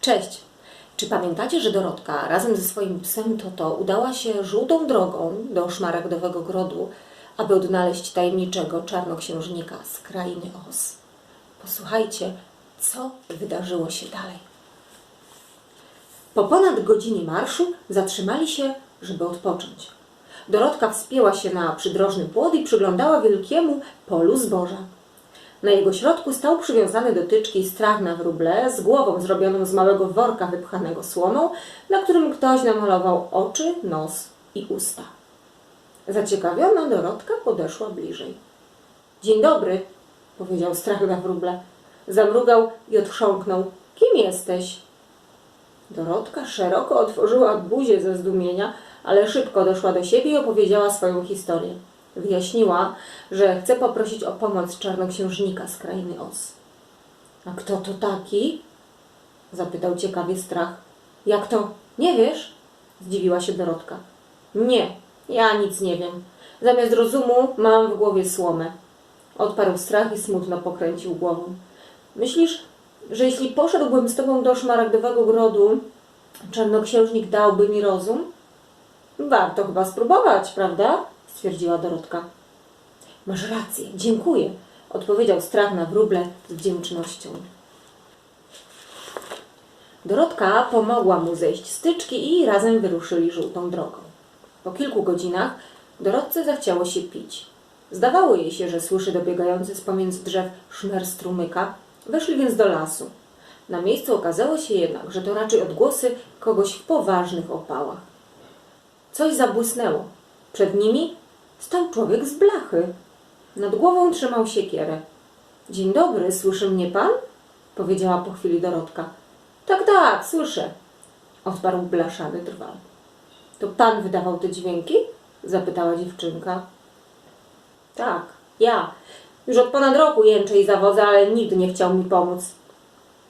Cześć! Czy pamiętacie, że Dorotka razem ze swoim psem Toto udała się żółtą drogą do szmaragdowego grodu, aby odnaleźć tajemniczego czarnoksiężnika z krainy Oz? Posłuchajcie, co wydarzyło się dalej. Po ponad godzinie marszu zatrzymali się, żeby odpocząć. Dorotka wspięła się na przydrożny płot i przyglądała wielkiemu polu zboża. Na jego środku stał przywiązany do tyczki strach na wróble z głową zrobioną z małego worka wypchanego słomą, na którym ktoś namalował oczy, nos i usta. Zaciekawiona Dorotka podeszła bliżej. Dzień dobry, powiedział strach na wróble. Zamrugał i odchrząknął. Kim jesteś? Dorotka szeroko otworzyła buzię ze zdumienia, ale szybko doszła do siebie i opowiedziała swoją historię. Wyjaśniła, że chce poprosić o pomoc czarnoksiężnika z krainy Oz. A kto to taki? zapytał ciekawie strach. Jak to? Nie wiesz? zdziwiła się Dorotka. Nie, ja nic nie wiem. Zamiast rozumu mam w głowie słomę. Odparł strach i smutno pokręcił głową. Myślisz, że jeśli poszedłbym z tobą do szmaragdowego grodu, czarnoksiężnik dałby mi rozum? Warto chyba spróbować, prawda? Stwierdziła Dorotka. Masz rację, dziękuję, odpowiedział strach na wróble z wdzięcznością. Dorotka pomogła mu zejść z tyczki i razem wyruszyli żółtą drogą. Po kilku godzinach Dorotce zachciało się pić. Zdawało jej się, że słyszy dobiegający z pomiędzy drzew szmer strumyka. Weszli więc do lasu. Na miejscu okazało się jednak, że to raczej odgłosy kogoś w poważnych opałach. Coś zabłysnęło. Przed nimi stał człowiek z blachy. Nad głową trzymał siekierę. Dzień dobry, słyszy mnie pan? powiedziała po chwili Dorotka. Tak, tak, słyszę, odparł blaszany drwal. To pan wydawał te dźwięki? zapytała dziewczynka. Tak, ja. Już od ponad roku jęczę i zawodzę, ale nikt nie chciał mi pomóc.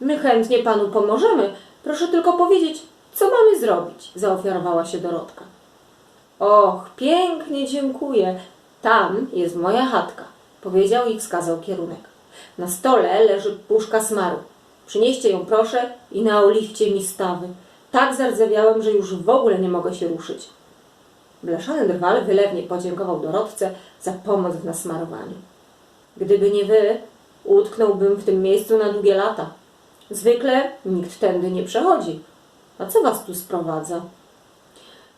My chętnie panu pomożemy. Proszę tylko powiedzieć, co mamy zrobić, zaofiarowała się Dorotka. Och, pięknie dziękuję. Tam jest moja chatka, powiedział i wskazał kierunek. Na stole leży puszka smaru. Przynieście ją proszę i naoliwcie mi stawy. Tak zardzewiałem, że już w ogóle nie mogę się ruszyć. Blaszany drwal wylewnie podziękował Dorotce za pomoc w nasmarowaniu. Gdyby nie wy, utknąłbym w tym miejscu na długie lata. Zwykle nikt tędy nie przechodzi. A co was tu sprowadza?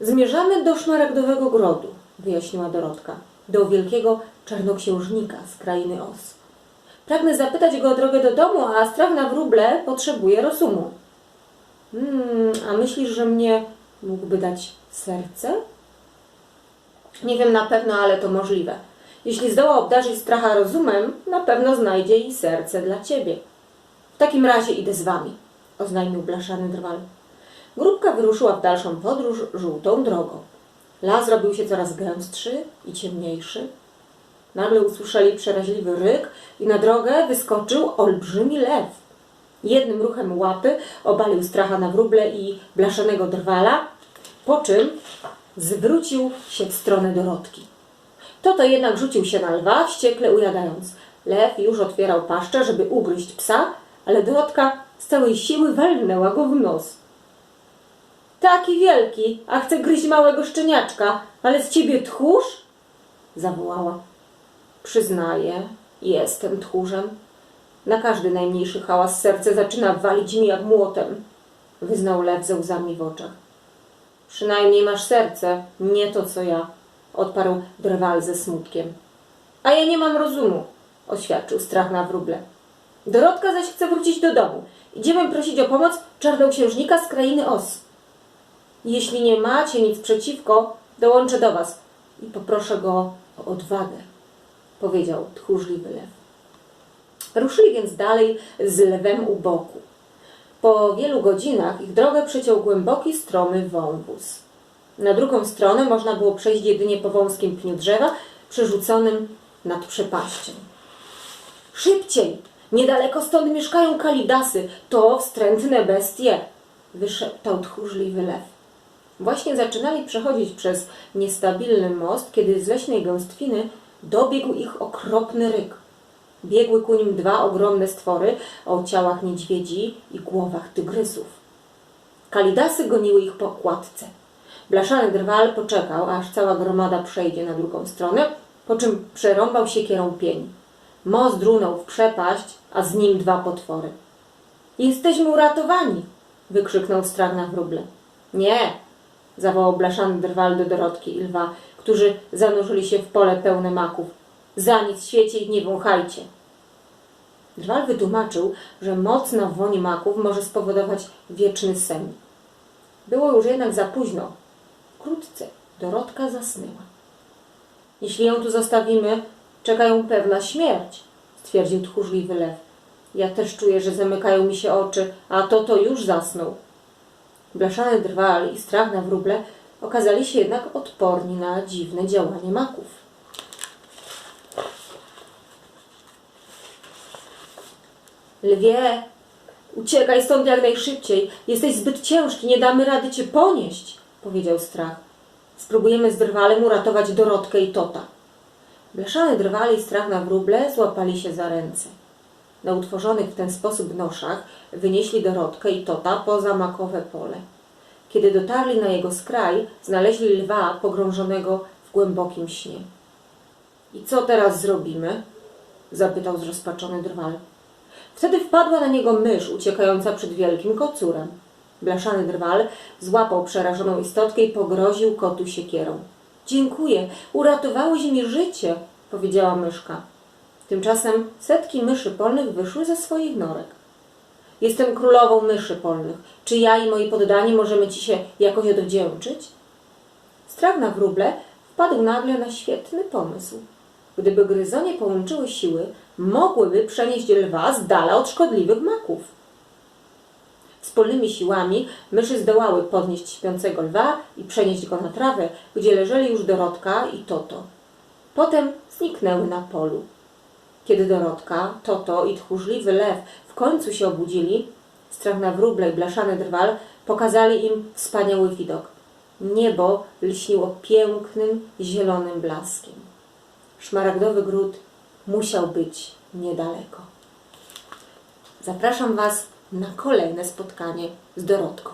Zmierzamy do szmaragdowego grodu, wyjaśniła Dorotka. Do wielkiego czarnoksiężnika z krainy Oz. Pragnę zapytać go o drogę do domu, a strach na wróble potrzebuje rozumu. Hmm, a myślisz, że mnie mógłby dać serce? Nie wiem na pewno, ale to możliwe. Jeśli zdoła obdarzyć stracha rozumem, na pewno znajdzie i serce dla ciebie. W takim razie idę z wami, oznajmił blaszany drwal. Grupka wyruszyła w dalszą podróż żółtą drogą. Las robił się coraz gęstszy i ciemniejszy. Nagle usłyszeli przeraźliwy ryk i na drogę wyskoczył olbrzymi lew. Jednym ruchem łapy obalił stracha na wróble i blaszanego drwala, po czym zwrócił się w stronę Dorotki. Toto jednak rzucił się na lwa, wściekle ujadając. Lew już otwierał paszczę, żeby ugryźć psa, ale Dorotka z całej siły walnęła go w nos. Taki wielki, a chce gryźć małego szczeniaczka, ale z ciebie tchórz? Zawołała. Przyznaję, jestem tchórzem. Na każdy najmniejszy hałas serce zaczyna walić mi jak młotem, wyznał lew ze łzami w oczach. Przynajmniej masz serce, nie to co ja, odparł drwal ze smutkiem. A ja nie mam rozumu, oświadczył strach na wróble. Dorotka zaś chce wrócić do domu. Idziemy prosić o pomoc czarnoksiężnika z krainy Oz. Jeśli nie macie nic przeciwko, dołączę do was i poproszę go o odwagę, powiedział tchórzliwy lew. Ruszyli więc dalej z lewem u boku. Po wielu godzinach ich drogę przeciął głęboki, stromy wąwóz. Na drugą stronę można było przejść jedynie po wąskim pniu drzewa, przerzuconym nad przepaścią. Szybciej! Niedaleko stąd mieszkają kalidasy. To wstrętne bestie! wyszeptał tchórzliwy lew. Właśnie zaczynali przechodzić przez niestabilny most, kiedy z leśnej gęstwiny dobiegł ich okropny ryk. Biegły ku nim dwa ogromne stwory o ciałach niedźwiedzi i głowach tygrysów. Kalidasy goniły ich po kładce. Blaszany drwal poczekał, aż cała gromada przejdzie na drugą stronę, po czym przerąbał siekierą pień. Most drunął w przepaść, a z nim dwa potwory. Jesteśmy uratowani! wykrzyknął strach na wróble. Nie! Zawołał blaszany drwal do Dorotki i lwa, którzy zanurzyli się w pole pełne maków. Za nic świecie ich nie wąchajcie. Drwal wytłumaczył, że mocna woń maków może spowodować wieczny sen. Było już jednak za późno. Wkrótce Dorotka zasnęła. Jeśli ją tu zostawimy, czeka ją pewna śmierć, stwierdził tchórzliwy lew. Ja też czuję, że zamykają mi się oczy, a to to już zasnął. Blaszany drwal i strach na wróble okazali się jednak odporni na dziwne działanie maków. Lwie, uciekaj stąd jak najszybciej. Jesteś zbyt ciężki, nie damy rady cię ponieść, powiedział strach. Spróbujemy z drwalem uratować Dorotkę i Tota. Blaszany drwal i strach na wróble złapali się za ręce. Na utworzonych w ten sposób noszach wynieśli Dorotkę i Tota poza makowe pole. Kiedy dotarli na jego skraj, znaleźli lwa pogrążonego w głębokim śnie. I co teraz zrobimy? zapytał zrozpaczony drwal. Wtedy wpadła na niego mysz uciekająca przed wielkim kocurem. Blaszany drwal złapał przerażoną istotkę i pogroził kotu siekierą. Dziękuję, uratowałeś mi życie, powiedziała myszka. Tymczasem setki myszy polnych wyszły ze swoich norek. Jestem królową myszy polnych. Czy ja i moi poddani możemy ci się jakoś odwdzięczyć? Strach na wróble wpadł nagle na świetny pomysł. Gdyby gryzonie połączyły siły, mogłyby przenieść lwa z dala od szkodliwych maków. Wspólnymi siłami myszy zdołały podnieść śpiącego lwa i przenieść go na trawę, gdzie leżeli już Dorotka i Toto. Potem zniknęły na polu. Kiedy Dorotka, Toto i tchórzliwy lew w końcu się obudzili, strach na wróble i blaszany drwal pokazali im wspaniały widok. Niebo lśniło pięknym, zielonym blaskiem. Szmaragdowy gród musiał być niedaleko. Zapraszam Was na kolejne spotkanie z Dorotką.